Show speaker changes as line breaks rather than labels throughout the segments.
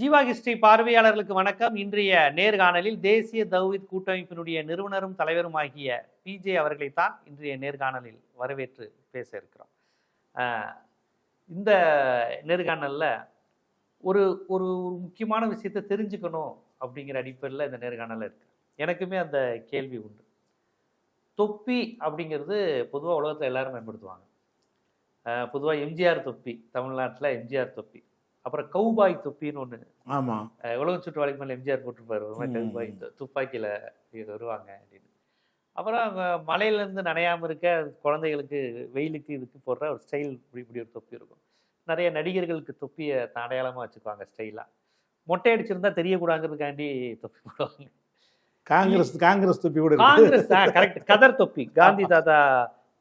Jeeva history பார்வையாளர்களுக்கு வணக்கம். இன்றைய நேர்காணலில் தேசிய தௌஹித் கூட்டமைப்பினுடைய நிறுவனரும் தலைவருமாகிய பிஜே அவர்களைத்தான் இன்றைய நேர்காணலில் வரவேற்று பேச இருக்கிறோம். இந்த நேர்காணலில் ஒரு ஒரு முக்கியமான விஷயத்தை தெரிஞ்சுக்கணும் அப்படிங்கிற அடிப்படையில் இந்த நேர்காணலில் இருக்கு. எனக்குமே அந்த கேள்வி உண்டு. தொப்பி அப்படிங்கிறது பொதுவாக உலகத்தில் எல்லாரும் பயன்படுத்துவாங்க. பொதுவாக எம்ஜிஆர் தொப்பி தமிழ்நாட்டில் எம்ஜிஆர் தொப்பி. அப்புறம் கௌபாய் தொப்பின்னு ஒன்று
ஆமாம்
உலகம் சுற்று வழக்கு மேலே எம்ஜிஆர் போட்டிருப்பாரு ஒரு மாதிரி. கௌபாய் துப்பாக்கியில் வருவாங்க அப்படின்னு. அப்புறம் மலையிலேருந்து நனையாமல் இருக்க குழந்தைகளுக்கு வெயிலுக்கு இதுக்கு போடுற ஒரு ஸ்டைல் இப்படி இப்படி ஒரு தொப்பி இருக்கும். நிறைய நடிகர்களுக்கு தொப்பியை அடையாளமாக வச்சுக்குவாங்க ஸ்டைலாக மொட்டை அடிச்சிருந்தா தெரியக்கூடாங்கிறதுக்காண்டி தொப்பி போடுவாங்க.
காங்கிரஸ் காங்கிரஸ் தொப்பி கூட
காங்கிரஸ் கரெக்ட் கதர் தொப்பி. காந்தி தாத்தா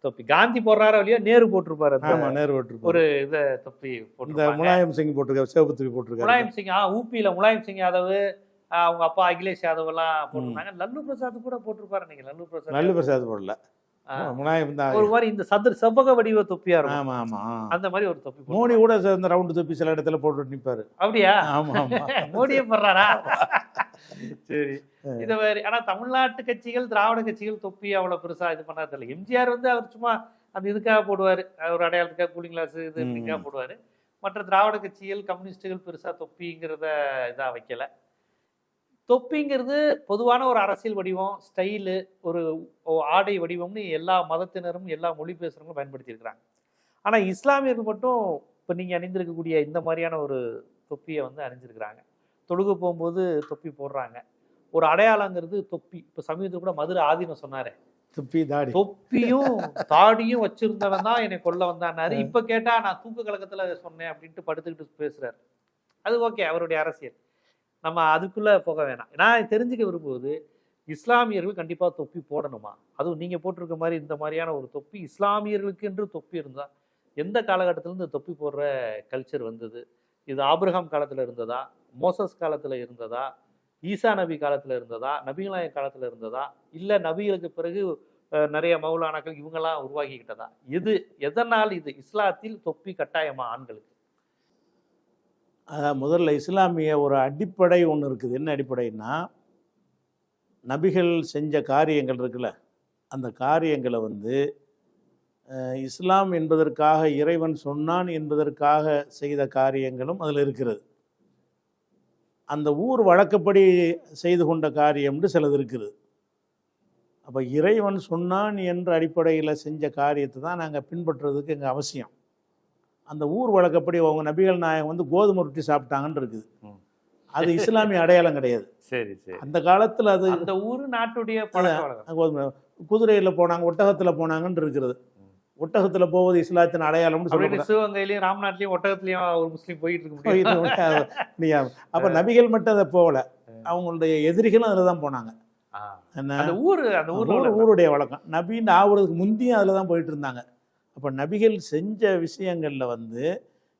தொப்பி. காந்தி போடுறாரோ இல்லையோ நேரு போட்டிருப்பாரு
ஆமா நேரு போட்டிருப்பாரு.
ஒரு இத தொப்பி
இந்த முலாயம் சிங் போட்டிருக்காரு சிவப்பு தொப்பி போட்டிருக்காரு.
முலாயம் சிங் ஆ ஊபியில முலாயம் சிங் யாதவ் அவங்க அப்பா அகிலேஷ் யாதவ் எல்லாம் போட்டிருந்தாங்க. லல்லு பிரசாத் கூட போட்டிருப்பாரு நீங்க லல்லு பிரசாத்
நல்ல பிரசாத் போடல. முலாயம் தான்.
ஒரு மாதிரி இந்த சதுர செவ்வக வடிவ தொப்பியா இருக்கும்.
ஆமா ஆமா
அந்த மாதிரி ஒரு தொப்பி
மோடி கூட இந்த ரவுண்டு தொப்பி சில இடத்துல போட்டு நிப்பாரு.
அப்படியா?
ஆமா ஆமா.
மோடியே போடுறாரா? சரி. இந்த மாதிரி. ஆனா தமிழ்நாட்டு கட்சிகள் திராவிட கட்சிகள் தொப்பி அவ்வளவு பெருசா இது பண்ணாது இல்லை. எம்ஜிஆர் வந்து அவர் சும்மா அந்த இதுக்காக போடுவாரு. ஒரு அடையாளத்துக்காக கூலிங் கிளாஸ் இது
ம்.
இப்படிக்காக போடுவாரு. மற்ற திராவிட கட்சிகள் கம்யூனிஸ்டுகள் பெருசா தொப்பிங்கிறத இதா வைக்கல. தொப்பிங்கிறது பொதுவான ஒரு அரசியல் வடிவம் ஸ்டைலு ஒரு ஆடை வடிவம்னு எல்லா மதத்தினரும் எல்லா மொழி பேசுறவங்களும் பயன்படுத்தியிருக்கிறாங்க. ஆனா இஸ்லாமியர்கள் மட்டும் இப்போ நீங்க அணிந்திருக்கக்கூடிய இந்த மாதிரியான ஒரு தொப்பியை வந்து அணிஞ்சிருக்கிறாங்க. தொழுக போகும்போது தொப்பி போடுறாங்க. ஒரு அடையாளங்கிறது தொப்பி. இப்போ சமீபத்தில் கூட மதுரை ஆதீனம் சொன்னாரு.
தொப்பி தாடி.
தொப்பியும் தாடியும் வச்சிருந்தவன் தான் என்னை கொல்ல வந்தான்னாரு. இப்ப கேட்டா நான் தூக்க கலக்கத்துல சொன்னேன் அப்படின்ட்டு படுத்துக்கிட்டு பேசுறாரு. அது ஓகே அவருடைய அரசியல். நம்ம அதுக்குள்ள போக வேணாம். நான் தெரிஞ்சுக்க விரும்புவது இஸ்லாமியர்கள் கண்டிப்பா தொப்பி போடணுமா? அதுவும் நீங்க போட்டிருக்க மாதிரி இந்த மாதிரியான ஒரு தொப்பி இஸ்லாமியர்களுக்கு என்று தொப்பி இருந்தா எந்த காலகட்டத்துல இந்த தொப்பி போடுற கல்ச்சர் வந்தது? இது ஆபிரகாம் காலத்துல இருந்ததா? மோசஸ் காலத்தில் இருந்ததா? ஈசா நபி காலத்தில் இருந்ததா? நபிகளாய காலத்தில் இருந்ததா? இல்லை நபிகளுக்கு பிறகு நிறைய மௌலானாக்கள் இவங்கெல்லாம் உருவாக்கிக்கிட்டதா எது எதனால் இது இஸ்லாத்தில் தொப்பி கட்டாயமா ஆண்களுக்கு?
அதான் முதல்ல இஸ்லாமிய ஒரு அடிப்படை ஒன்று இருக்குது. என்ன அடிப்படைன்னா நபிகள் செஞ்ச காரியங்கள் இருக்குல்ல அந்த காரியங்களை வந்து இஸ்லாம் என்பதற்காக இறைவன் சொன்னான் என்பதற்காக செய்த காரியங்களும் அதில் இருக்கிறது. அந்த ஊர் வழக்கப்படி செய்து கொண்ட காரியம்னு சிலது இருக்குது அப்போ இறைவன் சொன்னான் என்ற அடிப்படையில் செஞ்ச காரியத்தை தான் நாங்கள் பின்பற்றுறதுக்கு எங்கள் அவசியம். அந்த ஊர் வழக்கப்படி அவங்க நபிகள் நாயகம் வந்து கோதுமை ரொட்டி சாப்பிட்டாங்கன்னு இருக்குது. அது இஸ்லாமிய அடையாளம் கிடையாது.
சரி சரி.
அந்த காலத்தில் அது
அந்த ஊரு நாட்டுடைய
கோதுமை குதிரையில் போனாங்க ஒட்டகத்தில் போனாங்கன்னு இருக்கிறது. ஒட்டகத்தில் போவது இஸ்லாத்தின் அடையாளம்னு சொல்லக்கூடாது
சிவகங்கையிலயும் ராம்நாட்லயும் ஒட்டகத்திலயும் ஒரு முஸ்லீம் போயிட்டு இருக்க
அப்போ நபிகள் மட்டும் அதை போகல. அவங்களுடைய எதிரிகளும் அதில் தான் போனாங்க
அந்த ஊரு அந்த
ஊர் ஊருடைய வழக்கம். நபின்னு ஆகுறதுக்கு முந்தியும் அதில் தான் போயிட்டு இருந்தாங்க. அப்போ நபிகள் செஞ்ச விஷயங்களில் வந்து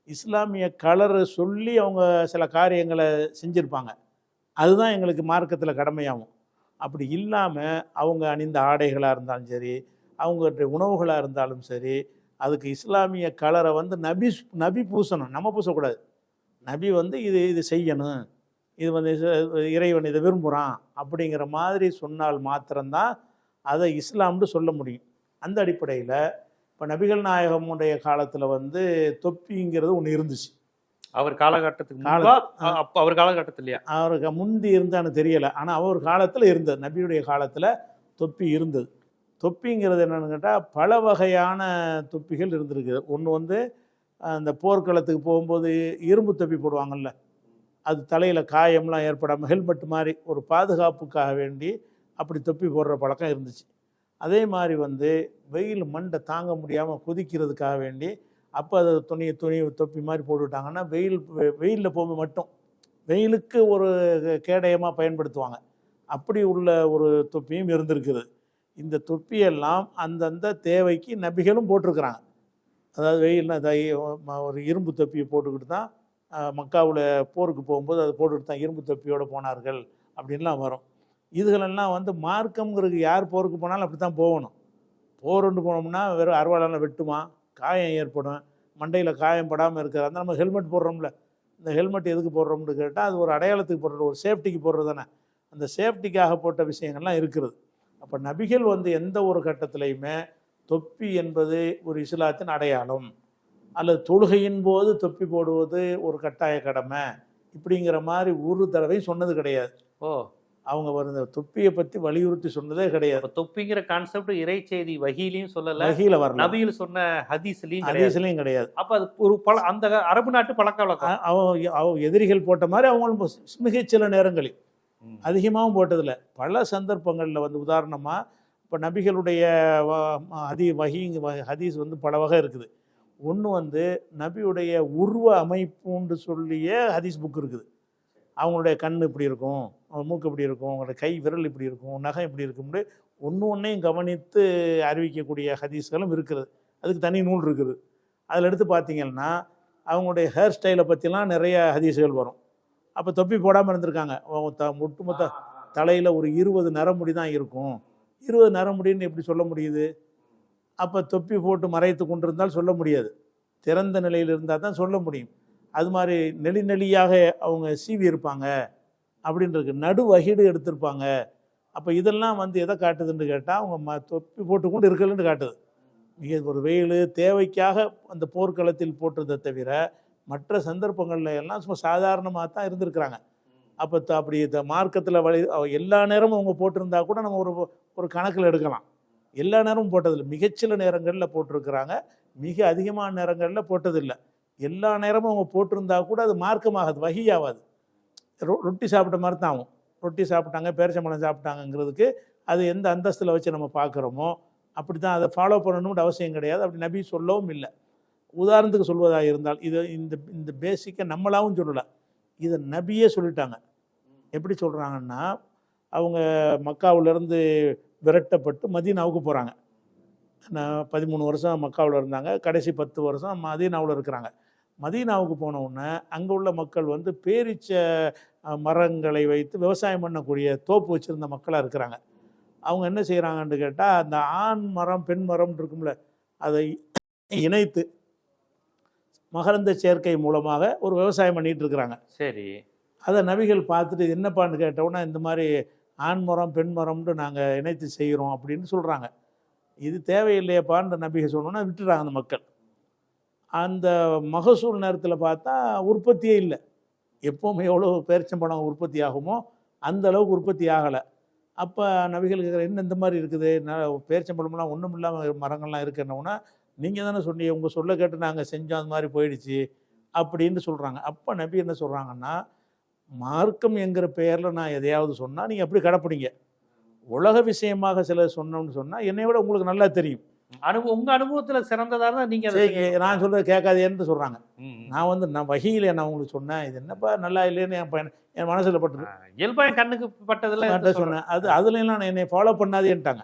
இஸ்லாமிய கலர் சொல்லி அவங்க சில காரியங்களை செஞ்சுருப்பாங்க. அதுதான் எங்களுக்கு மார்க்கத்தில் கடமையாகும். அப்படி இல்லாமல் அவங்க அணிந்த ஆடைகளாக இருந்தாலும் சரி அவங்களுடைய உணவுகளாக இருந்தாலும் சரி அதுக்கு இஸ்லாமிய கலரை வந்து நபி நபி பூசணும். நம்ம பூசக்கூடாது. நபி வந்து இது இது செய்யணும். இது வந்து இறைவன் இதை விரும்புகிறான் அப்படிங்கிற மாதிரி சொன்னால் மாத்திரம்தான் அதை இஸ்லாம்னு சொல்ல முடியும். அந்த அடிப்படையில் இப்போ நபிகள் நாயகமுடைய காலத்தில் வந்து தொப்பிங்கிறது ஒன்று இருந்துச்சு.
அவர் காலகட்டத்துக்கு அவர் காலகட்டத்திலயா
அவருக்கு முந்தி இருந்தான்னு தெரியலை. ஆனால் அவர் காலத்தில் இருந்தது. நபியுடைய காலத்தில் தொப்பி இருந்தது. தொப்பிங்கிறது என்னென்னு கேட்டால் பல வகையான தொப்பிகள் இருந்திருக்குது ஒன்று வந்து அந்த போர்க்களத்துக்கு போகும்போது இரும்பு தொப்பி போடுவாங்கள்ல அது தலையில் காயம்லாம் ஏற்படாமல் ஹெல்மெட் மாதிரி ஒரு பாதுகாப்புக்காக வேண்டி அப்படி தொப்பி போடுற பழக்கம் இருந்துச்சு. அதே மாதிரி வந்து வெயில் மண்டை தாங்க முடியாமல் கொதிக்கிறதுக்காக வேண்டி அப்போ அதை துணி துணி தொப்பி மாதிரி போட்டுவிட்டாங்கன்னா வெயில் வெயிலில் போகும்போது மட்டும் வெயிலுக்கு ஒரு கேடயமாக பயன்படுத்துவாங்க. அப்படி உள்ள ஒரு தொப்பியும் இருந்திருக்குது. இந்த தொப்பியெல்லாம் அந்தந்த தேவைக்கு நபிகளும் போட்டிருக்கிறாங்க. அதாவது வெயில் ஒரு இரும்பு தொப்பியை போட்டுக்கிட்டு தான் மக்காவில் போருக்கு போகும்போது அதை போட்டுக்கிட்டு தான் இரும்பு தொப்பியோடு போனார்கள் அப்படின்லாம் வரும். இதுகளெல்லாம் வந்து மார்க்கம்ங்கிறது யார் போருக்கு போனாலும் அப்படி தான் போகணும். போருண்டு போனோம்னா வெறும் அறுவாளால் வெட்டுமா? காயம் ஏற்படும். மண்டையில் காயம் படாமல் இருக்கிற அந்த நம்ம ஹெல்மெட் போடுறோம்ல. இந்த ஹெல்மெட் எதுக்கு போடுறோம்னு கேட்டால் அது ஒரு அடையாளத்துக்கு போடுறது ஒரு சேஃப்டிக்கு போடுறது தானே. அந்த சேஃப்டிக்காக போட்ட விஷயங்கள்லாம் இருக்கிறது அப்போ நபிகள் வந்து எந்த ஒரு கட்டத்திலையுமே தொப்பி என்பது ஒரு இஸ்லாத்தின் அடையாளம். அல்லது தொழுகையின் போது தொப்பி போடுவது ஒரு கட்டாய கடமை. இப்படிங்கிற மாதிரி ஒரு தடவை சொன்னது கிடையாது.
ஓ.
அவங்க இந்த தொப்பியை பற்றி வலியுறுத்தி சொன்னதே கிடையாது.
தொப்பிங்கிற கான்செப்ட் இறை செய்தி வகிலையும் சொல்லல.
வகையில் வரல.
நபியில் சொன்ன ஹதீஸ்லயும்
ஹதீஸ்லையும் கிடையாது.
அப்ப அது ஒரு பல அந்த அரபு நாட்டு பழக்க வழக்கம்.
அ- அவ அவ எதிரிகள் போட்ட மாதிரி அவங்களும் மிகச்சில நேரங்களில்.
ம்.
அதிகமாகவும் போட்டதில்லை. பல சந்தர்ப்பங்களில் வந்து உதாரணமாக இப்போ நபிகளுடைய அதி ம- ஹதி வ- ஹதீஸ் வந்து பல வகை இருக்குது. ஒன்று வந்து நபியுடைய உருவ அமைப்புன்னு சொல்லிய ஹதீஸ் புக் இருக்குது. அவங்களுடைய கண் இப்படி இருக்கும் மூக்கு இப்படி இருக்கும் அவங்களோட கை விரல் இப்படி இருக்கும் நகம் இப்படி இருக்கும்னு ஒன்று ஒன்றையும் கவனித்து அறிவிக்கக்கூடிய ஹதீஸ்களும் இருக்கிறது அதுக்கு தனி நூல் இருக்குது. அதில் எடுத்து பார்த்தீங்கன்னா அவங்களுடைய ஹேர் ஸ்டைலை பற்றிலாம் நிறைய ஹதீஸ்கள் வரும். அப்போ தொப்பி போடாமல் இருந்திருக்காங்க. த ஒட்டுமொத்த தலையில் ஒரு இருபது நரமுடி தான் இருக்கும். இருபது நரமுடின்னு எப்படி சொல்ல முடியுது? அப்போ தொப்பி போட்டு மறைத்து கொண்டிருந்தால் சொல்ல முடியாது. திறந்த நிலையில் இருந்தால் தான் சொல்ல முடியும். அது மாதிரி நெளி நெளியாக அவங்க சீவி இருப்பாங்க. அப்படின்றது நடு வகிடு எடுத்திருப்பாங்க. அப்போ இதெல்லாம் வந்து எதை காட்டுதுன்னு கேட்டால் அவங்க ம தொப்பி போட்டுக்கொண்டு இருக்கலன்னு காட்டுது. மிக ஒரு வெயில் தேவைக்காக அந்த போர்க்களத்தில் போட்டதை தவிர மற்ற சந்தர்ப்பங்களில் எல்லாம் சும்மா சாதாரணமாக தான் இருந்திருக்கிறாங்க. அப்போ அப்படி இந்த மார்க்கத்தில் வழி எல்லா நேரமும் அவங்க போட்டிருந்தா கூட நம்ம ஒரு ஒரு கணக்கில் எடுக்கலாம். எல்லா நேரமும் போட்டதில்லை. மிகச்சில நேரங்களில் போட்டிருக்கிறாங்க. மிக அதிகமான நேரங்களில் போட்டதில்லை. எல்லா நேரமும் அவங்க போட்டிருந்தா கூட அது மார்க்கமாகாது வகியாகாது. ரொ ரொட்டி சாப்பிட்ட மாதிரி தான் ஆகும். ரொட்டி சாப்பிட்டாங்க பேரிச்சம்பழம் சாப்பிட்டாங்கங்கிறதுக்கு அது எந்த அந்தஸ்தில் வச்சு நம்ம பார்க்குறோமோ அப்படி தான் அதை ஃபாலோ பண்ணணும்னு அவசியம் கிடையாது. அப்படி நபி சொல்லவும் இல்லை. உதாரணத்துக்கு சொல்வதாக இருந்தால் இது இந்த இந்த பேசிக்கை நம்மளாவும் சொல்லலை. இதை நபியே சொல்லிட்டாங்க. எப்படி சொல்கிறாங்கன்னா அவங்க மக்காவிலேருந்து விரட்டப்பட்டு மதீனாவுக்கு போகிறாங்க நான் பதிமூணு வருஷம் மக்காவில் இருந்தாங்க. கடைசி பத்து வருஷம் மதீனாவில் இருக்கிறாங்க. மதீனாவுக்கு போனவுடனே அங்கே உள்ள மக்கள் வந்து பேரிச்ச மரங்களை வைத்து விவசாயம் பண்ணக்கூடிய தோப்பு வச்சுருந்த மக்களாக இருக்கிறாங்க. அவங்க என்ன செய்கிறாங்கன்னு கேட்டால் அந்த ஆண் மரம் பெண் மரம் இருக்கும்ல அதை இணைத்து மகரந்த சேர்க்கை மூலமாக ஒரு விவசாயம் பண்ணிட்டு இருக்கிறாங்க.
சரி.
அதை நபிகள் பார்த்துட்டு என்னப்பான்னு கேட்டவுடனே இந்த மாதிரி ஆண் மரம் பெண் மரம்னு நாங்கள் இணைத்து செய்கிறோம் அப்படின்னு சொல்கிறாங்க இது தேவையில்லையப்பான்னு நபிகள் சொன்னோன்னா விட்டுறாங்க அந்த மக்கள். அந்த மகசூல் நேரத்தில் பார்த்தா உற்பத்தியே இல்லை. எப்போவுமே எவ்வளோ பேரிச்சம்பழம் உற்பத்தி ஆகுமோ அந்த அளவுக்கு உற்பத்தி ஆகலை. அப்போ நபிகள் கேட்குற என்ன இந்த மாதிரி இருக்குது? பேரிச்சம்பழம்லாம் ஒன்றும் இல்லாமல் மரங்கள்லாம் இருக்குன்னொன்னா நீங்கள் தானே சொன்னீங்க உங்கள் சொல்ல கேட்டு நாங்கள் செஞ்சோம் அந்த மாதிரி போயிடுச்சு அப்படின்னு சொல்கிறாங்க அப்போ நபி என்ன சொல்கிறாங்கன்னா மார்க்கம் என்கிற பெயரில் நான் எதையாவது சொன்னால் நீங்கள் அப்படி கடைப்பிடிங்க உலக விஷயமாக சில சொன்னோம்னு சொன்னால் என்னை விட உங்களுக்கு நல்லா தெரியும்.
அனுபவம் உங்க அனுபவத்துல சிறந்ததா இருந்தா நீங்க அதை
சரி நான் சொல்கிறத கேட்காதேன்னு சொல்கிறாங்க. நான் வந்து நான் வகையில் நான் உங்களுக்கு சொன்னேன் இது என்னப்பா நல்லா இல்லைன்னு என் பையன் என் மனசில் பட்டுது.
ஆ, இயல்பா என் கண்ணுக்கு பட்டதுல
சொன்னேன். அது அதுலலாம் நான் என்னை ஃபாலோ பண்ணாதேன்ட்டாங்க.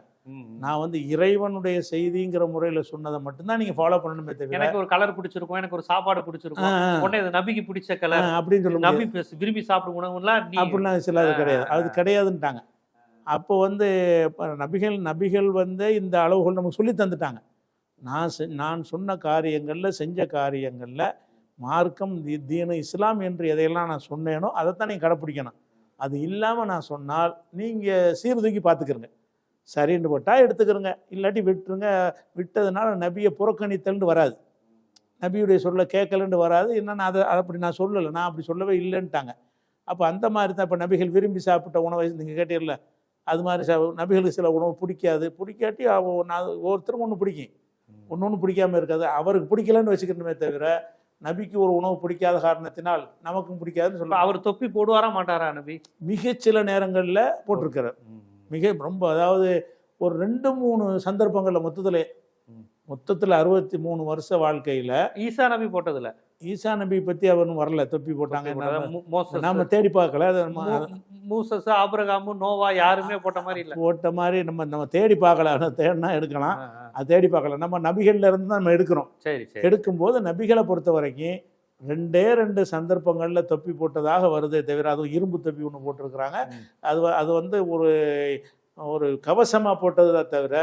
நான் வந்து இறைவனுடைய செய்திங்கிற முறையில் சொன்னதை மட்டும்தான் நீங்கள் ஃபாலோ பண்ணணுமே தவிர
எனக்கு ஒரு கலர் பிடிச்சிருக்கும் எனக்கு ஒரு சாப்பாடு பிடிச்சிருக்கும். உடனே இது நபிக்கு பிடிச்ச கலர்
அப்படின்னு சொல்ல
நபி விரும்பி சாப்பிடும் உணவுலாம் நீ
அப்படிலாம் சில அது கிடையாது. அது. கிடையாதுன்ட்டாங்க. அப்போ வந்து நபிகள் நபிகள் வந்து இந்த அளவுகள் நமக்கு சொல்லி தந்துட்டாங்க. நான் செ- நான் சொன்ன காரியங்களில் செஞ்ச காரியங்களில் மார்க்கம் தி- தீனு இஸ்லாம் என்று எதையெல்லாம் நான் சொன்னேனோ அதைத்தான் நீங்கள் கடைப்பிடிக்கணும். அது இல்லாமல் நான் சொன்னால் நீங்கள் சீர்தூக்கி பார்த்துக்கிறங்க சரின்னு போட்டால் எடுத்துக்கிறங்க. இல்லாட்டி விட்டுருங்க. விட்டதுனால நபியை புறக்கணித்தல்னு வராது. நபியுடைய சொல்ல கேட்கலன்னு வராது. என்னன்னா அதை அப்படி நான் சொல்லலை. நான் அப்படி சொல்லவே இல்லைன்ட்டாங்க. அப்போ அந்த மாதிரி தான் இப்போ நபிகள் விரும்பி சாப்பிட்ட உணவை நீங்கள் கேட்டீர்ல. அது மாதிரி சா நபிகளுக்கு சில உணவு பிடிக்காது. பிடிக்காட்டி அவ- நான் ஒவ்வொருத்தரும் ஒன்று பிடிக்கும். ஒன்று ஒன்று பிடிக்காம இருக்காது. அவருக்கு பிடிக்கலன்னு வச்சுக்கணுமே தவிர நபிக்கு ஒரு உணவு பிடிக்காத காரணத்தினால் நமக்கும் பிடிக்காதுன்னு சொல்ல
அவர் தொப்பி போடுவாரா மாட்டாரா நபி?
மிகச்சில நேரங்களில் போட்டிருக்கிறார். மிக ரொம்ப அதாவது ஒரு ரெண்டு மூணு சந்தர்ப்பங்களில் மொத்தத்தில். மொத்தத்தில் அறுபத்தி மூணு வருஷ வாழ்க்கையில்
ஈசா நபி போட்டதுல
ஈசா நபி பத்தி அவரும் வரல தொப்பி போட்டாங்க.
தொப்பி
நாம-
போட்டதா? மூ- மோசஸ்,
நாம தேடி பார்க்கல. அது நம்ம
மூசஸ் ஆபிரகாமு நோவா யாருமே போட்ட மாதிரி இல்ல.
போட்ட மாதிரி நம்ம நம்ம தேடி பார்க்கல. தேடினா எடுக்கலாம். அது தேடி பார்க்கல. நம்ம நபிகள்ல இருந்து தான் நம்ம எடுக்கிறோம்.
சரி சரி.
எடுக்கும்போது நபிகளை பொறுத்த வரைக்கும் ரெண்டே ரெண்டு சந்தர்ப்பங்கள்ல தொப்பி போட்டதாக வருதே தவிர அதுவும் இரும்பு தொப்பி ஒன்று போட்டிருக்கிறாங்க. அது அது வந்து ஒரு ஒரு கவசமா போட்டதை தவிர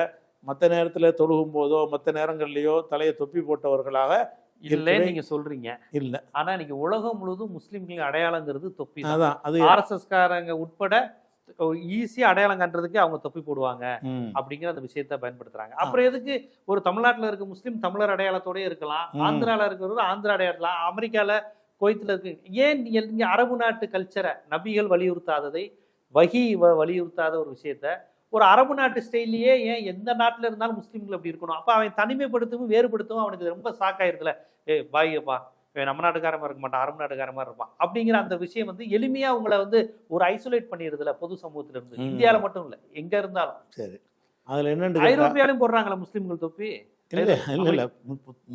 மற்ற நேரத்தில் தொழுகும் போதோ மற்ற நேரங்கள்லையோ தலையை தொப்பி போட்டவர்களாக இருக்கவே
நீங்க சொல்றீங்க.
இல்லை.
ஆனா இன்னைக்கு உலகம் முழுவதும் முஸ்லிம்களின் அடையாளங்கிறது தொப்பி தான்.
அதான் அது
ஆர்எஸ்எஸ் காரங்க உட்பட ஈஸியா அடையாளம் காட்டுறதுக்கு அவங்க தொப்பி போடுவாங்க அப்படிங்கிற அந்த விஷயத்த பயன்படுத்துறாங்க. அப்புறம் எதுக்கு ஒரு தமிழ்நாட்டுல இருக்க முஸ்லீம் தமிழர் அடையாளத்தோடயே இருக்கலாம். ஆந்திரால இருக்கிறவர் ஆந்திரா அடையாளம் அமெரிக்கால குவைத்துல இருக்கு. ஏன் நீங்க இங்க அரபு நாட்டு கல்ச்சரை நபிகள் வலியுறுத்தாததை வகி வலியுறுத்தாத ஒரு விஷயத்த ஒரு அரபு நாட்டு ஸ்டைல்லயே ஏன் எந்த நாட்டுல இருந்தாலும் முஸ்லீம்கள் அப்படி இருக்கணும்? அப்ப அவன் தனிமைப்படுத்தவும் வேறுபடுத்தவும் அவனுக்கு ரொம்ப ஆயிருதுல ஏ இவன் நம்ம நாட்டுக்காரன் மாதிரி இருக்க மாட்டான் அரபு நாட்டுக்காரன் மாதிரி இருப்பான். அப்படிங்கிற அந்த விஷயம் வந்து எளிமையா உங்களை வந்து ஒரு ஐசோலேட் பண்ணிடுதுல பொது சமூகத்துல இருந்து
ம்.
இந்தியால மட்டும் இல்ல எங்க இருந்தாலும்.
சரி. அதில் கேட்டா-
ஐரோப்பியாலையும் போடுறாங்களா முஸ்லிம்கள் தொப்பி?
இல்ல இல்ல இல்ல.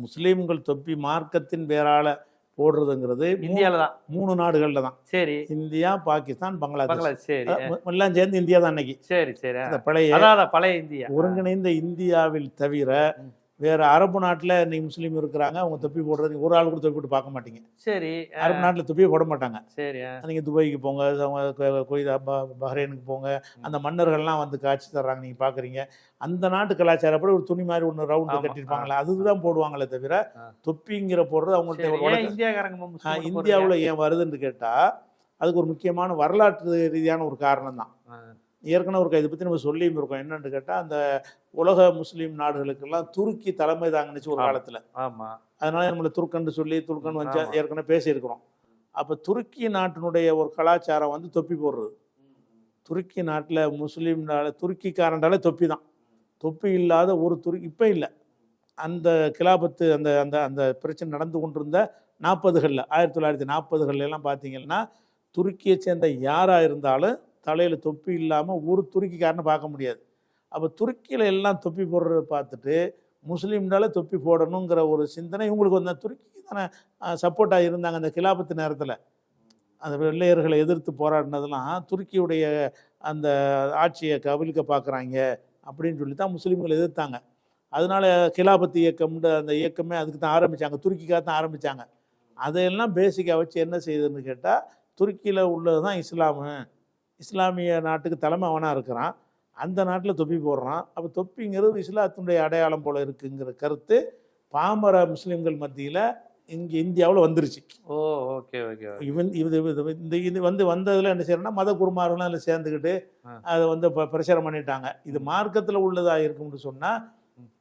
முஸ்லீம்கள் தொப்பி மார்க்கத்தின் பேரால போடுறதுங்கிறது
இந்தியால தான்.
மூணு நாடுகள்ல தான்.
சரி.
இந்தியா பாகிஸ்தான் பங்களாதேஷ்.
சரி.
எல்லாம் சேர்ந்து இந்தியா தான் அன்னைக்கு.
சரி சரி.
பழைய
பழைய இந்தியா.
ஒருங்கிணைந்த இந்தியாவில் தவிர. வேற அரபு நாட்டுல இன்னைக்கு முஸ்லீம் இருக்கிறாங்க அவங்க தொப்பி போடுறது ஒரு ஆள் கூட தொப்பி போட்டு பார்க்க மாட்டீங்க.
சரி
அரபு நாட்டுல தொப்பியே போட மாட்டாங்க.
சரி
நீங்க துபாய்க்கு போங்க அவங்க கொய்தா பஹ்ரைனுக்கு போங்க அந்த மன்னர்கள்லாம் வந்து காட்சி தர்றாங்க நீங்க பாக்குறீங்க. அந்த நாட்டு கலாச்சாரப்படி ஒரு துணி மாதிரி ஒன்று ரவுண்டு
ஆமா,
கட்டிருப்பாங்களே அதுதான் போடுவாங்களே தவிர. தொப்பிங்கிற போடுறது அவங்கள்ட்ட ஒரு இந்தியாவுல ஏன் வருதுன்னு கேட்டா அதுக்கு ஒரு முக்கியமான வரலாற்று ரீதியான ஒரு காரணம் தான் ஏற்கனவே ஒரு இதை பத்தி நம்ம சொல்லியும் இருக்கோம் என்னன்னு கேட்டா அந்த உலக முஸ்லீம் நாடுகளுக்கெல்லாம் துருக்கி தலைமை தாங்கனுச்சு ஒரு. காலத்துல.
ஆமா.
அதனால நம்மள துருக்கன்னு சொல்லி துருக்கன் வந்து
ஆமா.
ஏற்கனவே பேசியிருக்கிறோம். அப்ப துருக்கி நாட்டினுடைய ஒரு கலாச்சாரம் வந்து தொப்பி போடுறது. துருக்கி நாட்டுல முஸ்லீம் நாடு துருக்கிக்காரண்டாலே தொப்பி தான். தொப்பி இல்லாத ஒரு துருக்கி இப்போ இல்லை. அந்த கிலாபத்து அந்த அந்த அந்த பிரச்சனை நடந்து கொண்டிருந்த நாற்பதுகளில் ஆயிரத்தி தொள்ளாயிரத்தி நாற்பதுகள்ல எல்லாம் பார்த்தீங்கன்னா துருக்கியை சேர்ந்த யாராக இருந்தாலும் தலையில் தொப்பி இல்லாமல் ஒரு துருக்கிக்காரனை பார்க்க முடியாது. அப்போ துருக்கியில் எல்லாம் தொப்பி போடுறத பார்த்துட்டு முஸ்லீம்னால தொப்பி போடணுங்கிற ஒரு சிந்தனை இவங்களுக்கு வந்து துருக்கி தானே சப்போர்ட்டாக இருந்தாங்க அந்த கிலாபத்து நேரத்தில். அந்த வெள்ளையர்களை எதிர்த்து போராடினதெல்லாம் துருக்கியுடைய அந்த ஆட்சியை கவிழ்க்க பார்க்குறாங்க அப்படின்னு சொல்லி தான் முஸ்லீம்கள் எதிர்த்தாங்க. அதனால கிலாபத்து இயக்கம்ன்ற அந்த இயக்கமே அதுக்கு தான் ஆரம்பித்தாங்க துருக்கிக்காக தான் ஆரம்பித்தாங்க அதையெல்லாம் பேசிக்காக வச்சு என்ன செய்யுதுன்னு கேட்டால் துருக்கியில் உள்ளது தான் இஸ்லாமு. இஸ்லாமிய நாட்டுக்கு தலைமை அவனாக இருக்கிறான். அந்த நாட்டில் தொப்பி போடுறான். அப்போ தொப்பிங்கிறது இஸ்லாத்தினுடைய அடையாளம் போல இருக்குங்கிற கருத்து பாமர முஸ்லீம்கள் மத்தியில் இங்கே இந்தியாவில் வந்துருச்சு.
ஓ ஓகே ஓகே
இவன் இது இது- இந்த இது வந்து வந்ததில் என்ன செய்யறோம்னா மத குருமாரெல்லாம் அதில் சேர்ந்துக்கிட்டு. அதை வந்து பிரச்சாரம் பண்ணிட்டாங்க. இது மார்க்கத்தில் உள்ளதாக இருக்கும்னு சொன்னால்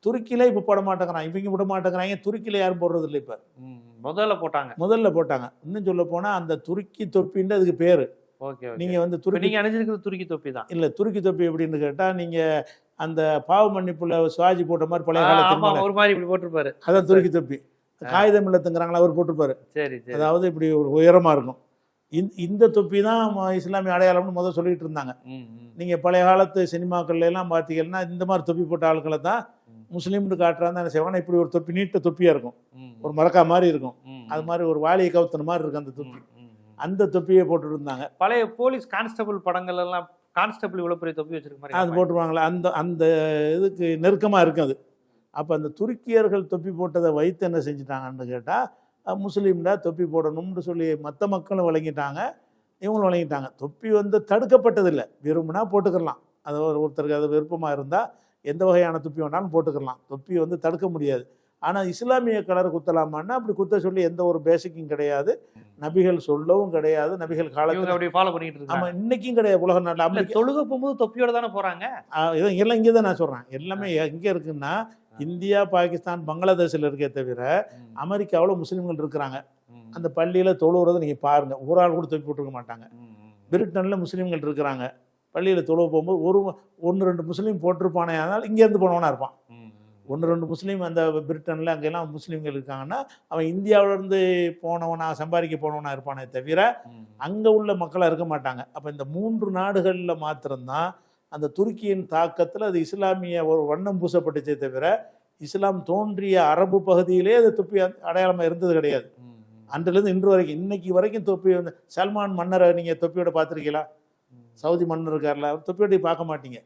துருக்கியில இப்போ போட மாட்டேங்கிறான். இவங்க விட மாட்டேங்கிறாங்க. துருக்கியில யாரும் போடுறது இல்லை இப்போ.
முதல்ல போட்டாங்க.
முதல்ல போட்டாங்க. இன்னும் சொல்ல போனால் அந்த துருக்கி தொப்பின்னு அதுக்கு பேர்.
ஓகே
நீங்கள் வந்து துருக்கி
நீங்க அணிஞ்சிருக்கிறது துருக்கி தொப்பி தான்.
இல்லை துருக்கி தொப்பி எப்படின்னு கேட்டால் நீங்கள் அந்த பாவ மன்னிப்புல சுவாஜி போட்ட மாதிரி பழைய
ஆ,
காலத்து
ஆமா
மேல.
ஒரு மாதிரி இப்படி போட்டிருப்பாரு.
அதான் துருக்கி தொப்பி. காகிதம் இல்லத்துங்கிறாங்களா அவர் போட்டிருப்பாரு.
சரி
அதாவது இப்படி ஒரு உயரமா இருக்கும். இந்த தொப்பி தான் இஸ்லாமிய அடையாளம்னு முதல் சொல்லிட்டு இருந்தாங்க. நீங்க பழைய காலத்து சினிமாக்கள்ல எல்லாம் பார்த்தீங்கன்னா இந்த மாதிரி தொப்பி போட்ட ஆட்களை தான். முஸ்லீம்னு காட்டுறாங்க என்ன செய்வாங்க இப்படி ஒரு தொப்பி நீட்ட தொப்பியா இருக்கும். ஒரு மரக்கா மாதிரி இருக்கும். அது மாதிரி ஒரு வாளியை கவுத்துன மாதிரி இருக்கும் அந்த தொப்பி. அந்த தொப்பியை போட்டுட்டு இருந்தாங்க.
பழைய போலீஸ் கான்ஸ்டபிள் படங்கள் எல்லாம் கான்ஸ்டபிள் இவ்வளவு பெரிய தொப்பி வச்சிருக்க மாதிரி
அது. போட்டுருவாங்களே அந்த அந்த இதுக்கு நெருக்கமாக இருக்கும் அது அப்போ அந்த துருக்கியர்கள் தொப்பி போட்டதை வைத்து என்ன செஞ்சிட்டாங்கன்னு கேட்டால் முஸ்லீம்டா தொப்பி போடணும்னு சொல்லி மற்ற மக்களும் வழங்கிட்டாங்க இவங்களும் வழங்கிட்டாங்க. தொப்பி வந்து தடுக்கப்பட்டதில்லை. விரும்பினா போட்டுக்கலாம். அது ஒரு ஒருத்தருக்கு அது விருப்பமாக இருந்தால் எந்த வகையான தொப்பி வேணாலும் போட்டுக்கலாம். தொப்பி வந்து தடுக்க முடியாது. ஆனால் இஸ்லாமிய கலர் குத்தலாமான்னா அப்படி குத்த சொல்லி எந்த ஒரு பேசிக்கும் கிடையாது. நபிகள் சொல்லவும் கிடையாது. நபிகள் காலத்தில்
அப்படி ஃபாலோ பண்ணிட்டு இருக்காங்க.
ஆமாம் இன்னைக்கும் கிடையாது. உலக நாட்டில் அமெரிக்கா
தொழுக போகும்போது தொப்பியோட தானே
இதான் எல்லாம் இங்கே தான் நான் சொல்கிறேன் எல்லாமே எங்கே இருக்குன்னா இந்தியா பாகிஸ்தான் பங்களாதேஷில் இருக்கே தவிர அமெரிக்காவில் முஸ்லீம்கள் இருக்கிறாங்க. அந்த பள்ளியில் தொழுவுறதை நீங்கள் பாருங்கள் ஒரு ஆள் கூட தூக்கி போட்டுருக்க மாட்டாங்க. பிரிட்டனில் முஸ்லீம்கள் இருக்கிறாங்க. பள்ளியில் தொழுவ போகும்போது ஒரு ஒன்று ரெண்டு முஸ்லீம் போட்டிருப்பானே ஆனால் இங்கேருந்து போனவனா இருப்பான். ஒன்று ரெண்டு முஸ்லீம் அந்த பிரிட்டனில் அங்கெல்லாம் முஸ்லீம்கள் இருக்காங்கன்னா அவன் இந்தியாவிலேருந்து போனவனா சம்பாதிக்க போனவனா இருப்பானே தவிர. அங்கே உள்ள மக்களாக இருக்க மாட்டாங்க அப்போ இந்த மூன்று நாடுகளில் மாத்திரம்தான் அந்த துருக்கியின் தாக்கத்தில் அது இஸ்லாமிய ஒரு வண்ணம் பூசப்பட்டுச்சே தவிர இஸ்லாம் தோன்றிய அரபு பகுதியிலே அது தொப்பி அடையாளமாக இருந்தது கிடையாது. அன்றிலிருந்து இன்று வரைக்கும் இன்னைக்கு வரைக்கும் தொப்பி வந்து சல்மான் மன்னரை நீங்கள் தொப்பியோட பார்த்துருக்கீங்களா. சவுதி மன்னர் இருக்கார்ல அவர் தொப்பியோட பார்க்க மாட்டீங்க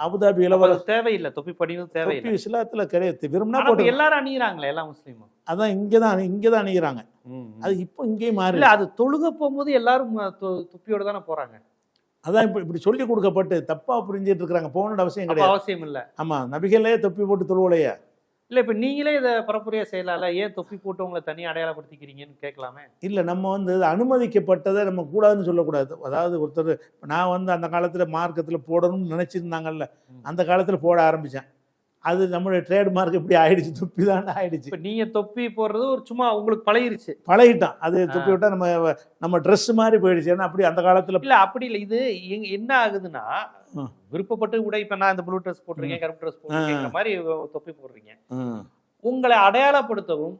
அபுதாபி இளவரசர்
தேவையில்லை தொப்பி படியும் தேவையில்லை.
தொப்பி இஸ்லாத்துல கிடையாது விரும்பினா போட்டு
எல்லாரும் அணியிறாங்களே எல்லா முஸ்லீமும்.
அதான் இங்கே தான் இங்கே தான்
ம்.
அது இப்போ இங்கேயும் மாறி
இல்ல அது தொழுக போகும்போது எல்லாரும் தொப்பியோட தானே போறாங்க.
அதான் இப்போ இப்படி சொல்லி கொடுக்கப்பட்டு தப்பா புரிஞ்சிட்டு இருக்கிறாங்க. போகணுன்ற அவசியம் கிடையாது.
அவசியம் இல்ல.
ஆமா நபிகளே தொப்பி போட்டு தொழுவலையா.
இல்ல இப்ப நீங்களே இதை பரப்புரையா செய்யலாம்ல? ஏன் தொப்பி போட்டு உங்களை தனியா அடையாளப்படுத்திக்கிறீங்கன்னு கேட்கலாமே?
இல்லை நம்ம வந்து அனுமதிக்கப்பட்டதை நம்ம கூடாதுன்னு சொல்லக்கூடாது. அதாவது ஒருத்தர் நான் வந்து அந்த காலத்தில் மார்க்கத்தில் போடணும்னு நினச்சிருந்தாங்கல்ல. அந்த காலத்தில் போட ஆரம்பித்தேன் அது நம்மளுடைய ட்ரேட் மார்க் இப்படி ஆயிடுச்சு. தொப்பி தான் ஆயிடுச்சு.
இப்ப நீங்க தொப்பி போடுறது ஒரு சும்மா உங்களுக்கு பழகிருச்சு.
பழகிட்டான். அது தொப்பி விட்டா நம்ம நம்ம ட்ரெஸ் மாதிரி போயிடுச்சு. ஏன்னா அப்படி அந்த காலத்தில்
இல்ல அப்படி இல்ல. இது என்ன ஆகுதுன்னா. விருப்பப்பட்டு கூட இப்ப நான் இந்த ப்ளூ ட்ரெஸ் போட்டிருக்கேன் கருப்பு ட்ரெஸ் போட்டிருக்கேன் மாதிரி தொப்பி போடுறீங்க உங்களை அடையாளப்படுத்தவும்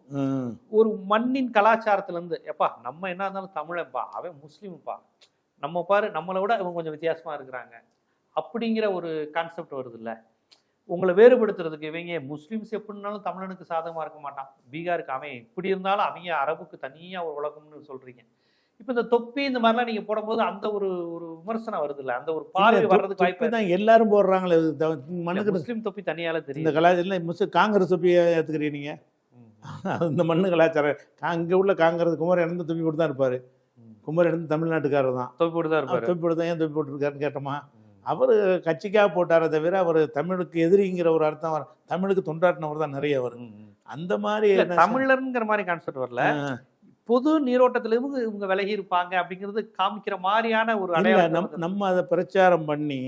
ஒரு மண்ணின் கலாச்சாரத்துல இருந்து எப்பா நம்ம என்ன இருந்தாலும் தமிழன்பா அவன் முஸ்லீம்ப்பா நம்ம பாரு நம்மளை விட இவங்க கொஞ்சம் வித்தியாசமா இருக்கிறாங்க அப்படிங்கிற ஒரு கான்செப்ட் வருது இல்ல உங்களை வேறுபடுத்துறதுக்கு இவங்க முஸ்லீம்ஸ் எப்படினாலும் தமிழனுக்கு சாதகமா இருக்க மாட்டான். பீகாருக்கு அவன் இப்படி இருந்தாலும் அவங்க அரபுக்கு தனியா ஒரு உலகம்னு சொல்றீங்க. இப்போ இந்த தொப்பி இந்த மாதிரிலாம் நீங்க போடும்போது அந்த ஒரு ஒரு விமர்சனம் வருது இல்ல அந்த ஒரு பார்வை
இல்ல,
வர்றதுக்கு வாய்ப்பு
தான் எல்லாரும் போடுறாங்களே
இல்ல,
மண்ணுக்கு
முஸ்லீம் தொப்பி தனியால
இந்த
தெரியும்
கலாச்சாரம் முஸ்லிம் காங்கிரஸ் தொப்பியை ஏற்றுக்கிறீங்க நீங்க? இந்த மண்ணு கலாச்சாரம். அங்கே உள்ள காங்கிரஸ் குமரன் இருந்து தொப்பி போட்டு தான் இருப்பாரு. குமரன் இருந்து தமிழ்நாட்டுக்காரர் தான்.
தொப்பி போட்டு தான்
அவர்
இருப்பாரு
தொப்பி போட்டு தான் ஏன் தொப்பி போட்டுருக்காருன்னு கேட்டோமா? அவர் கட்சிக்காக போட்டாரே தவிர அவர் தமிழுக்கு எதிரிங்கிற ஒரு அர்த்தம் வர தமிழுக்கு தொண்டாட்டினவர் தான் நிறைய அவர்.
ம், ம்.
அந்த மாதிரி
இல்ல தமிழருங்கிற மாதிரி கான்செப்ட் வரல. பொது நீரோட்டத்துல இவங்க விலகி இருப்பாங்க அப்படிங்கிறது காமிக்கிற மாதிரியான ஒரு
இல்ல
அடையாளம்
நம் நம்ம அதை பிரச்சாரம் பண்ணி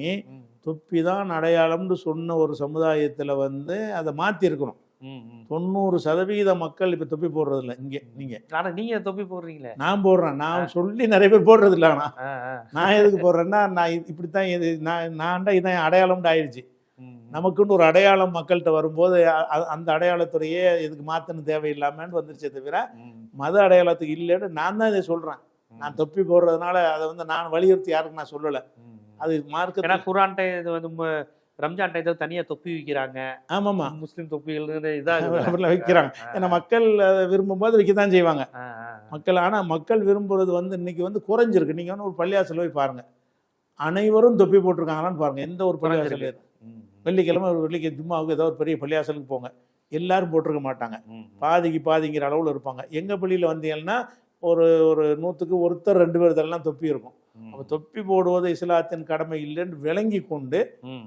தொப்பி தான் அடையாளம்னு சொன்ன ஒரு சமுதாயத்தில் வந்து அதை மாற்றி இருக்கணும்
ம், ம்.
தொண்ணூறு சதவீத மக்கள் இப்போ தொப்பி போடுறதில்ல இங்கே நீங்கள்
ஆனா நீங்க தொப்பி போடுறீங்களே?
நான் போடுறேன். நான் சொல்லி நிறைய பேர் போடுறது இல்லை ஆனால். நான் எதுக்கு போடுறேன்னா நான் இப்படித்தான் இது நான் நான்டா இதான் என் அடையாளம்னு ஆயிடுச்சு. நமக்குன்னு ஒரு அடையாளம் மக்கள்கிட்ட வரும்போது அந்த அடையாளத்துறையே இதுக்கு மாற்றணும் தேவையில்லாமன்னு வந்துருச்சே தவிர மத அடையாளத்துக்கு இல்லைன்னு நான் தான் இதை சொல்கிறேன் நான் தொப்பி போடுறதுனால அதை வந்து நான் வலியுறுத்தி யாருக்கும் நான் சொல்லலை. அது
ஏன்னா
மார்க்கெட்
குரான் இது வந்து ரம்ஜான் டைத்துல தனியா தொப்பி விக்கிறாங்க.
ஆமாம்மா.
முஸ்லிம் தொப்பிகள் இதா
அப்படிலாம் விற்கிறாங்க ஏன்னா மக்கள் அதை விரும்பும்போது விற்க தான் செய்வாங்க. மக்கள் ஆனால் மக்கள் விரும்புறது வந்து இன்னைக்கு வந்து குறைஞ்சிருக்கு. நீங்கள் வந்து ஒரு பள்ளியாசல் போய் பாருங்க. அனைவரும் தொப்பி போட்டிருக்காங்களான்னு பாருங்க. எந்த ஒரு பள்ளியாசல் வெள்ளிக்கிழமை ஒரு வெள்ளிக்கு ஜும்மாவுக்கு ஏதோ ஒரு பெரிய பள்ளியாசலுக்கு போங்க. எல்லாரும் போட்டிருக்க மாட்டாங்க. பாதிக்கு பாதிங்கிற அளவில் இருப்பாங்க எங்கள் பள்ளியில் வந்தீங்கன்னா ஒரு ஒரு நூற்றுக்கு ஒருத்தர் ரெண்டு பேர் இதெல்லாம் தொப்பி இருக்கும் அப்போ தொப்பி போடுவது இஸ்லாத்தின் கடமை இல்லைன்னு விளங்கி கொண்டு.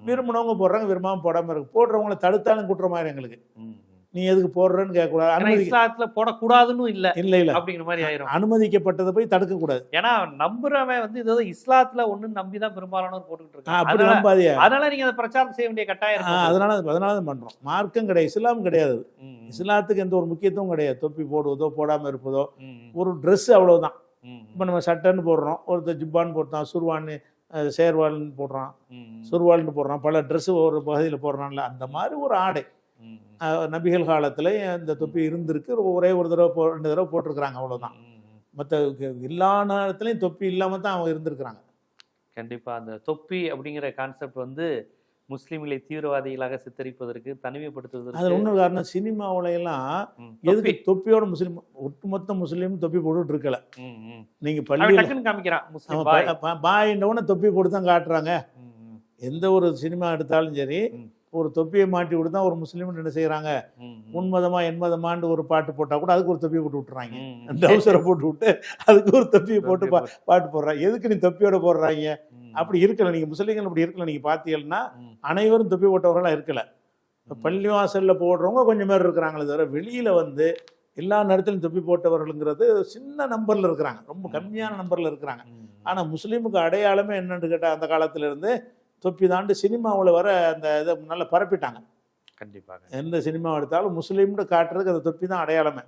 விரும்பினவங்க போடுறாங்க விரும்பாம போடாமல் இருக்கு போடுறவங்களை தடுத்தாலும் குற்றமாயிரும் எங்களுக்கு. நீ எதுக்கு போடுறேன்னு கேட்கக்கூடாது. அனுமதி
இஸ்லாத்துல போடக்கூடாதுன்னு இல்ல.
இல்லை இல்லை.
அப்படிங்கிற மாதிரி ஆயிரும்.
அனுமதிக்கப்பட்டதை போய் தடுக்கக்கூடாது.
ஏன்னா நம்புறவன் வந்து இது இஸ்லாத்துல ஒண்ணு நம்பிதான் பெரும்பாலானோர் போட்டுக்கிட்டு
ஆ,
இருக்காங்க
அப்படி
அதனால
நம்பாதியா
அதனால நீங்க அதை பிரச்சாரம் செய்ய வேண்டிய கட்டாயம்.
அதனால அதனால தான் பண்ணுறோம் மார்க்கம் கிடையாது இஸ்லாம் கிடையாது. இஸ்லாத்துக்கு எந்த ஒரு முக்கியத்துவம் கிடையாது. தொப்பி போடுவதோ போடாமல் இருப்பதோ. ஒரு Dress அவ்வளவுதான். இப்போ நம்ம சட்டைன்னு போடுறோம். ஒருத்தர் ஜிப்பான்னு போட்டான் சுர்வான்னு சேர்வால்னு போடுறான். சுர்வால்னு போடுறான். பல Dress ஒரு பகுதியில் போடுறான்ல. அந்த மாதிரி ஒரு ஆடை. நபிகள் காலத்தில் இந்த தொப்பி இருந்திருக்கு ஒரே ஒரு தடவை போ ரெண்டு தடவை போட்டிருக்கிறாங்க
ம்.
மற்ற எல்லா நேரத்துலையும் தொப்பி இல்லாமல் தான் அவங்க இருந்திருக்கிறாங்க
கண்டிப்பா அந்த தொப்பி அப்படிங்கிற கான்செப்ட் வந்து முஸ்லிம்களை தீவிரவாதிகளாக சித்தரிப்பதற்கு
அதில்
தனிமைப்படுத்துவதற்கு
இன்னொரு காரணம் சினிமாவுல எல்லாம்
ம்,
எதுக்கு
தொப்பி.
தொப்பியோட முஸ்லீம் ஒட்டுமொத்த முஸ்லீம் தொப்பி போட்டுட்டு இருக்கல. நீங்க பள்ளியில்
காமிக்கிறான் முஸ்லிம் பாய்
பாயிண்டவன தொப்பி போட்டு தான் காட்டுறாங்க எந்த ஒரு சினிமா எடுத்தாலும் சரி. ஒரு தொப்பியை மாட்டி விட்டு தான் ஒரு முஸ்லீம் என்ன செய்யறாங்க. உன்மதமா எண்மதமான்னு ஒரு பாட்டு போட்டா கூட அதுக்கு ஒரு தொப்பியை போட்டு விட்டுறாங்க. டவுசரை போட்டு விட்டு அதுக்கு ஒரு தொப்பியை போட்டு பாட்டு. போடுறாங்க எதுக்கு நீ தொப்பியோட போடுறாங்க? அப்படி இருக்கல. நீங்க முஸ்லீம்கள் அப்படி இருக்கல. நீங்க பாத்தீங்கன்னா. அனைவரும் தொப்பி போட்டவர்களா இருக்கல. பள்ளிவாசல்ல போடுறவங்க கொஞ்சம் பேர் இருக்கிறாங்களே தவிர வெளியில வந்து எல்லா நேரத்திலும் தொப்பி போட்டவர்களுங்கிறது சின்ன நம்பர்ல இருக்கிறாங்க. ரொம்ப கம்மியான நம்பர்ல இருக்கிறாங்க. ஆனா முஸ்லீமுக்கு அடையாளமே என்னன்னு கேட்டா அந்த காலத்துல இருந்து தொப்பி தாண்டு சினிமாவில் வர அந்த இதை நல்லா பரப்பிட்டாங்க.
கண்டிப்பாக.
எந்த சினிமா எடுத்தாலும் முஸ்லீம்னு காட்டுறதுக்கு அந்த தொப்பி தான் அடையாளமே.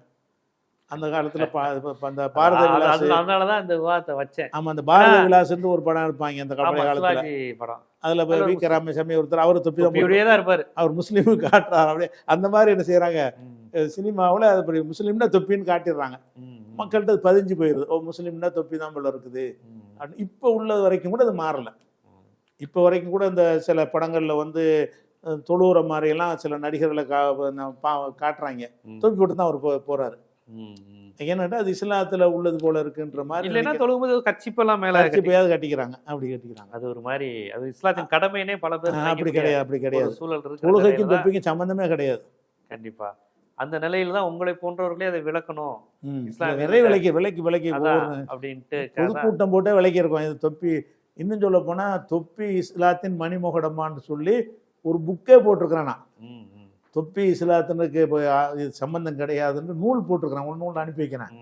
அந்த காலத்துல பா- அந்த பாரத விலாஸ்
அது- அதனாலதான் இந்த விவாதத்தை வச்சேன்.
ஆமா அந்த பாரத விலாஸ்ன்னு ஒரு படம் எடுப்பாங்க அந்த பழைய காலத்துல.
படம்.
அதுல போய் வி கே ராமசாமி ஒருத்தர் அவர் தொப்பி தான்
தான் இருப்பாரு.
அவர் முஸ்லீமுக்கு காட்டுறாரு அப்படியே. அந்த மாதிரி என்ன செய்யறாங்க
ம்,
சினிமாவில் அது அப்படி முஸ்லீம்னா தொப்பின்னு காட்டிடுறாங்க. மக்கள்கிட்ட பதிஞ்சு போயிருது. ஓ முஸ்லீம்னா தொப்பி தான் போல இருக்குது. இப்போ உள்ளது வரைக்கும் கூட அது மாறல. இப்போ வரைக்கும் கூட இந்த சில படங்கள்ல வந்து தொழுவுற மாதிரியெல்லாம் சில நடிகர்களை கா காட்டுறாங்க. தொப்பி போட்டு தான் அவர் போ
ம்.
ஏன்னாட்டா அது இஸ்லாத்துல உள்ளது போல இருக்குன்ற மாதிரி
இல்லைன்னா தொழுகும்போது கச்சிப்பெல்லாம் மேல
கட்சி
கட்டி-
போயாவது கட்டிக்கிறாங்க. அப்படி கட்டிக்கிறாங்க.
அது ஒரு மாதிரி அது இஸ்லாத்தின் கடமைனே பல பேர்
அப்படி. கிடையாது அப்படி கிடையாது.
சூழல் இருக்கு
தொழுகைக்கும் தொப்பிக்கும் சம்பந்தமே கிடையாது.
கண்டிப்பா. அந்த நிலையில தான் உங்களை போன்றவர்களே அதை விளக்கணும்.
ம்.
இஸ்லாமிய
நிறைய விலைக்கு விலைக்கு விலைக்கு
அப்படின்ட்டு
பொதுக்கூட்டம் போட்டே விலைக்கு இருக்கும். இது தொப்பி இன்னும் சொல்ல போனா தொப்பி இஸ்லாத்தின் மணிமொகடமான்னு சொல்லி ஒரு புக்கே போட்டிருக்கிறேன். நான். தொப்பி இஸ்லாத்தினுக்கு இப்போ இது சம்பந்தம் கிடையாதுன்னு நூல் போட்டிருக்கிறேன். ஒரு நூல் அனுப்பி வைக்கிறேன்.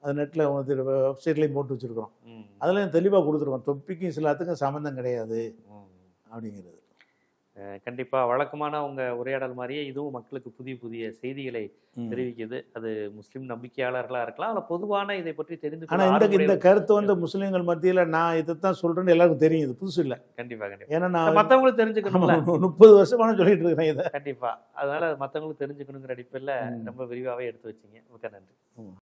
அது நெட்டில் வெப்சைட்லேயும் போட்டு வச்சுருக்கிறோம். அதுலேயும் தெளிவாக கொடுத்துருக்கோம். தொப்பிக்கும் இஸ்லாத்துக்கும் சம்மந்தம் கிடையாது. அப்படிங்கிறது.
கண்டிப்பா வழக்கமான உங்க உரையாடல் மாதிரியே இதுவும் மக்களுக்கு புதிய புதிய செய்திகளை. தெரிவிக்குது. அது முஸ்லிம் நம்பிக்கையாளர்களா இருக்கலாம் அல்ல பொதுவான இதை பற்றி தெரிந்து
ஆனால் இந்த கருத்து வந்து முஸ்லீம்கள் மத்தியில் நான் இதை தான் சொல்கிறேன்னு எல்லாருக்கும் தெரியும். இது புதுசு இல்லை.
கண்டிப்பா கண்டிப்பா.
ஏன்னா நான்
மத்தவங்களும் தெரிஞ்சுக்கணும்ல.
முப்பது வருஷமான சொல்லிட்டு இருக்கிறேன் இதை.
கண்டிப்பா. அதனால மத்தவங்களும் தெரிஞ்சுக்கணுங்கிற அடிப்படையில்
ம்.
ரொம்ப விரிவாவே எடுத்து வச்சீங்க. மிக்க நன்றி.